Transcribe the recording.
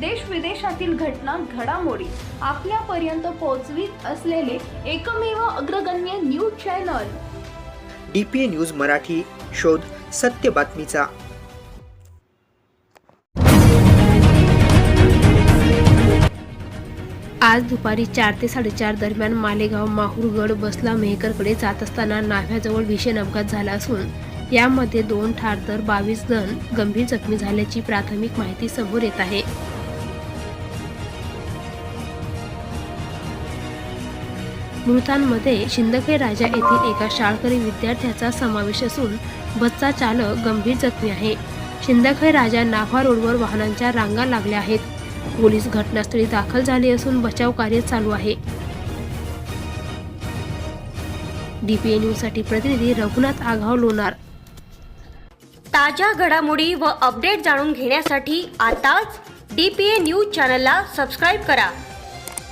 देश विदेशातील घटना घडामोडी आपल्यापर्यंत पोहोचवीत असलेले एकमेव अग्रगण्य news channel. D P A news Marathi शोध सत्य बातमीचा. आज दुपारी चार ते साडेचार दरम्यान मालेगाव माहूरगड बसला मेहकरकडे जात असताना नाव्याजवळ भीषण अपघात झाला असून यामध्ये दोन ठार तर बावीस जण गंभीर जखमी झाल्याची प्राथमिक माहिती समोर येत आहे. मृतांमध्ये शिंदखे राजा येथील एका शाळकरी विद्यार्थ्याचा समावेश असून बसचा चालक गंभीर जखमी आहे. शिंदखे राजा नाफा रोडवर वाहनांच्या रांगा लागल्या आहेत. पोलीस घटनास्थळी दाखल झाले असून बचाव कार्य चालू आहे. डीपीए न्यूजसाठी प्रतिनिधी रघुनाथ आघाव लोणार. ताज्या घडामोडी व अपडेट जाणून घेण्यासाठी आताच डी पी न्यूज चॅनलला सबस्क्राईब करा.